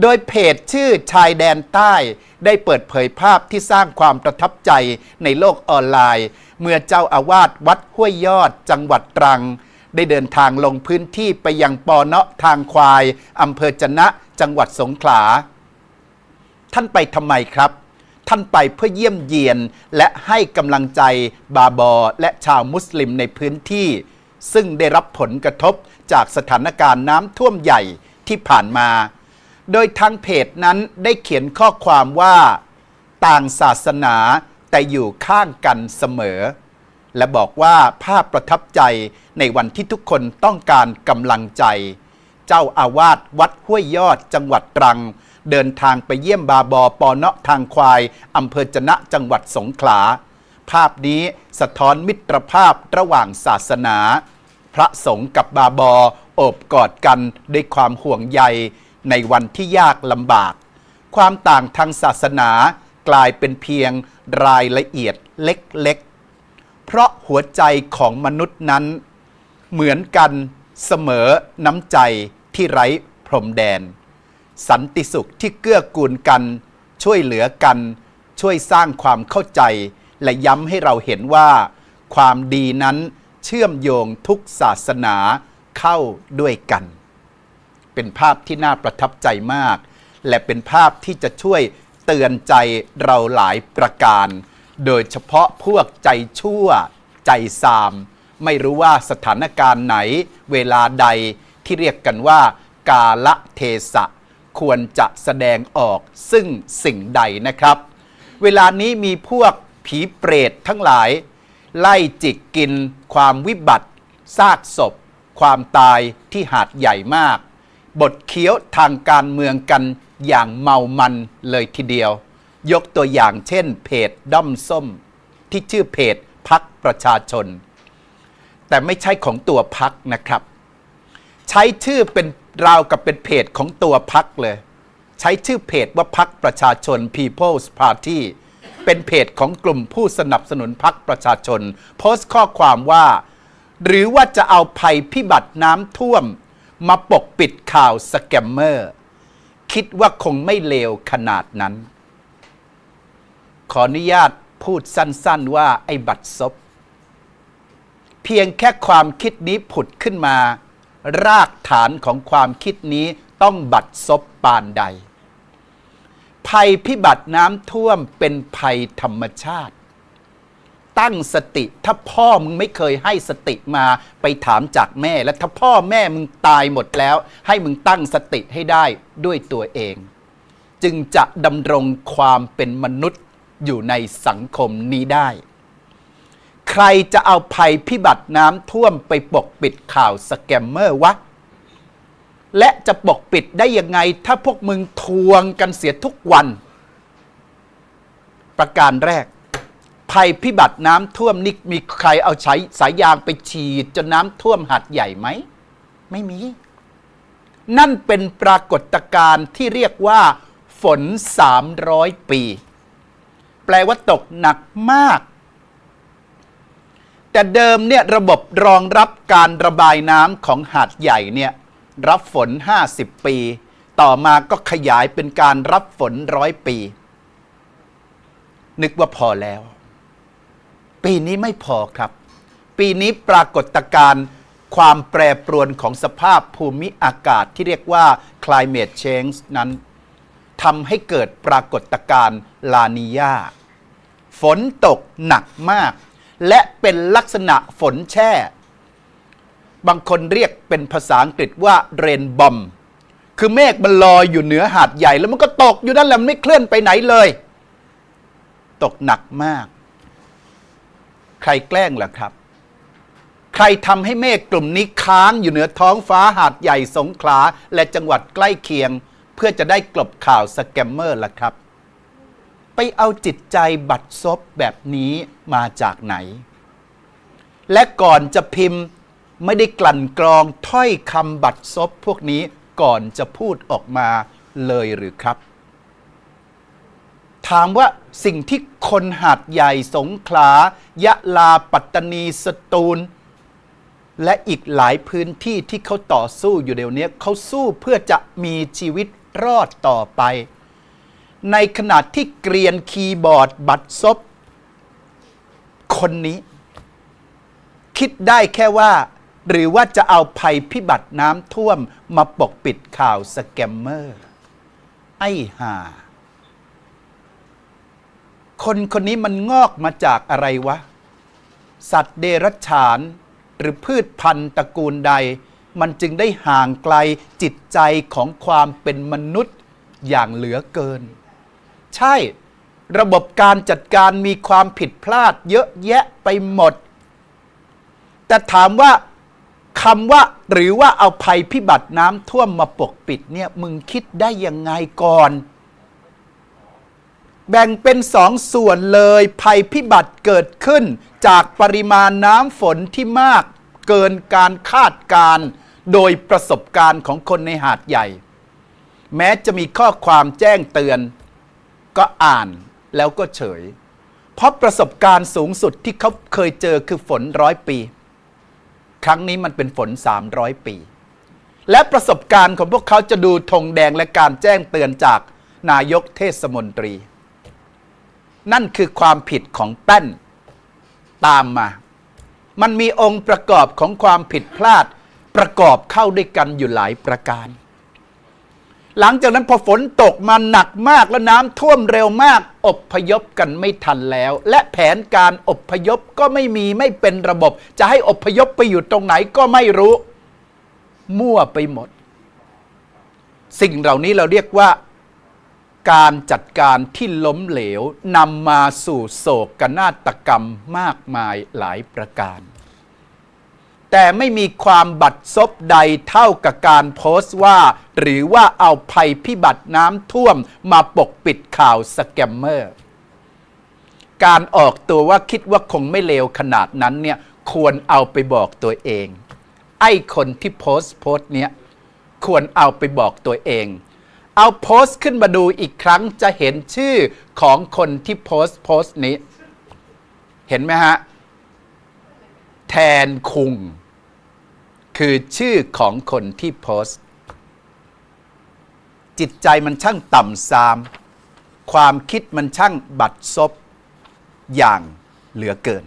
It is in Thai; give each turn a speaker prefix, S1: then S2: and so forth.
S1: โดยเพจชื่อชายแดนใต้ ได้เปิดเผยภาพที่สร้างความประทับใจในโลกออนไลน์ เมื่อเจ้าอาวาสวัดห้วยยอดจังหวัดตรัง ได้เดินทางลงพื้นที่ไปยังปอเนาะทางควายอำเภอจนะจังหวัดสงขลา ท่านไปทำไมครับ ท่านไปเพื่อเยี่ยมเยียนและให้กำลังใจบาบอและชาวมุสลิมในพื้นที่ ซึ่งได้รับผลกระทบจากสถานการณ์น้ำท่วมใหญ่ที่ผ่านมา โดยทางเพจนั้นได้เขียนข้อความว่า ต่างศาสนาแต่อยู่ข้างกันเสมอ และบอกว่าภาพประทับใจในวันที่ทุกคนต้องการกำลังใจ เจ้าอาวาสวัดห้วยยอดจังหวัดตรัง เดินทางไปเยี่ยมบาบอปอเนาะทางควายอำเภอจนะจังหวัดสงขลา ภาพนี้สะท้อนมิตรภาพระหว่างศาสนา พระสงฆ์กับบาบอโอบกอดกันด้วยความห่วงใย ในวันที่ยากลำบาก ความต่างทางศาสนากลายเป็นเพียงรายละเอียดเล็กๆ เพราะหัวใจของมนุษย์นั้น เหมือนกันเสมอน้ำใจที่ไร้พรมแดน สันติสุขที่เกื้อกูลกัน ช่วยเหลือกัน ช่วยสร้างความเข้าใจ และย้ำให้เราเห็นว่า ความดีนั้นเชื่อมโยงทุกศาสนาเข้าด้วยกัน เป็นภาพที่น่าประทับใจมาก และเป็นภาพที่จะช่วยเตือนใจเราหลายประการ โดยเฉพาะพวกใจชั่ว ใจซาม ไม่รู้ว่าสถานการณ์ไหน เวลาใดที่เรียกกันว่า กาละเทศะ ควรจะแสดงออกซึ่งสิ่งใดนะครับ เวลานี้มีพวกผีเปรตทั้งหลาย ไล่จิกกิน ความวิบัติซากศพ ความตายที่หาดใหญ่มาก บทเคี้ยวทางการเมืองกันอย่างเมามันเลยทีเดียว ยกตัวอย่างเช่น เพจด้อมส้ม ที่ชื่อเพจพักประชาชน แต่ไม่ใช่ของตัวพักนะครับ ใช้ชื่อเป็นราวกับเป็นเพจของตัวพักเลย ใช้ชื่อเพจว่าพักประชาชน People's Party เป็นเพจของกลุ่มผู้สนับสนุนพักประชาชน โพสต์ข้อความว่า หรือว่าจะเอาภัยพิบัติน้ำท่วม มาปกปิดข่าวสแกมเมอร์ คิดว่าคงไม่เลวขนาดนั้น ขออนุญาตพูดสั้นๆว่าไอ้บัตรซบ เพียงแค่ความคิดนี้ผุดขึ้นมา รากฐานของความคิดนี้ต้องบัดซบปานใด ภัยพิบัติน้ำท่วมเป็นภัยธรรมชาติ ตั้งสติ ถ้าพ่อมึงไม่เคยให้สติมาไปถามจากแม่ และถ้าพ่อแม่มึงตายหมดแล้ว ให้มึงตั้งสติให้ได้ด้วยตัวเอง จึงจะดำรงความเป็นมนุษย์อยู่ในสังคมนี้ได้ ใครจะเอาภัยพิบัติน้ำท่วมไปปกปิดข่าวสแกมเมอร์วะ และจะปกปิดได้ยังไงถ้าพวกมึงทวงกันเสียทุกวัน ประการแรก ภัยพิบัติน้ำท่วมนี่มีใครเอาใช้สายยางไปฉีดจนน้ำท่วมหาดใหญ่ไหม ไม่มี นั่นเป็นปรากฏการณ์ที่เรียกว่า ฝน 300 ปี แปลว่าตกหนักมาก แต่เดิมเนี่ยระบบรองรับการระบายน้ำของหาดใหญ่เนี่ยรับฝน 50 ปี ต่อมาก็ขยายเป็นการรับฝนร้อยปี นึกว่าพอแล้ว ปีนี้ไม่พอครับ ปีนี้ปรากฏการณ์ความแปรปรวนของสภาพภูมิอากาศที่เรียกว่า climate change นั้นทำให้เกิดปรากฏการณ์ลานียาฝนตกหนักมาก และเป็นลักษณะฝนแช่ บางคนเรียกเป็นภาษาอังกฤษว่าเรนบอมคือเมฆมันลอยอยู่เหนือหาดใหญ่ แล้วมันก็ตกอยู่นั่นแหละมันไม่เคลื่อนไปไหนเลย ตกหนักมาก ใครแกล้งล่ะครับ ใครทำให้เมฆกลุ่มนี้ค้างอยู่เหนือท้องฟ้าหาดใหญ่สงขลาและจังหวัดใกล้เคียง เพื่อจะได้กลบข่าวสแกมเมอร์ล่ะครับ ไปเอาจิตใจบัดซบแบบนี้มาจากไหน และก่อนจะพิมพ์ไม่ได้กลั่นกรองถ้อยคำบัดซบพวกนี้ก่อนจะพูดออกมาเลยหรือครับ ถามว่าสิ่งที่คนหาดใหญ่สงขลายะลาปัตตานีสตูล และอีกหลายพื้นที่ที่เขาต่อสู้อยู่เดี๋ยวนี้เขาสู้เพื่อจะมีชีวิตรอดต่อไป ในขณะที่เกรียนคีย์บอร์ดบัตรซบคนนี้ คิดได้แค่ว่า หรือว่าจะเอาภัยพิบัติน้ำท่วมมาปกปิดข่าวสแกมเมอร์ ไอ้ห่า คนคนนี้มันงอกมาจากอะไรวะ สัตว์เดรัจฉาน หรือพืชพันธุ์ตระกูลใด มันจึงได้ห่างไกลจิตใจของความเป็นมนุษย์อย่างเหลือเกิน ใช่ ระบบการจัดการมีความผิดพลาดเยอะแยะไปหมด แต่ถามว่าคำว่าหรือว่าเอาภัยพิบัติน้ำท่วมมาปกปิดเนี่ยมึงคิดได้ยังไงก่อน แบ่งเป็นสองส่วนเลยภัยพิบัติเกิดขึ้น จากปริมาณน้ำฝนที่มากเกินการคาดการณ์โดยประสบการณ์ของคนในหาดใหญ่ แม้จะมีข้อความแจ้งเตือน ก็อ่านแล้วก็เฉย เพราะประสบการณ์สูงสุดที่เขาเคยเจอคือฝนร้อยปี ครั้งนี้มันเป็นฝน 300 ปี และประสบการณ์ของพวกเขาจะดูธงแดงและการแจ้งเตือนจากนายกเทศมนตรี นั่นคือความผิดของแป้นตามมา มันมีองค์ประกอบของความผิดพลาดประกอบเข้าด้วยกันอยู่หลายประการ หลังจากนั้นพอฝนตกมาหนักมากและน้ำท่วมเร็วมาก อบพยพกันไม่ทันแล้ว และแผนการอบพยพก็ไม่มีไม่เป็นระบบ จะให้อบพยพไปอยู่ตรงไหนก็ไม่รู้ มั่วไปหมด สิ่งเหล่านี้เราเรียกว่า การจัดการที่ล้มเหลวนำมาสู่โศกกนาฏกรรมมากมายหลายประการ แต่ไม่มีความบัดซบใดเท่ากับการโพสต์ว่า หรือว่าเอาภัยพิบัติน้ำท่วมมาปกปิดข่าวสแกมเมอร์ การออกตัวว่าคิดว่าคงไม่เลวขนาดนั้นเนี่ยควรเอาไปบอกตัวเอง ไอ้คนที่โพสต์โพสต์เนี้ยควรเอาไปบอกตัวเอง เอาโพสต์ขึ้นมาดูอีกครั้งจะเห็นชื่อของคนที่โพสต์โพสต์นี้ เห็นไหมฮะ แทนคุง คือชื่อของคนที่โพสต์ จิตใจมันช่างต่ำซาม ความคิดมันช่างบัดซบอย่างเหลือเกิน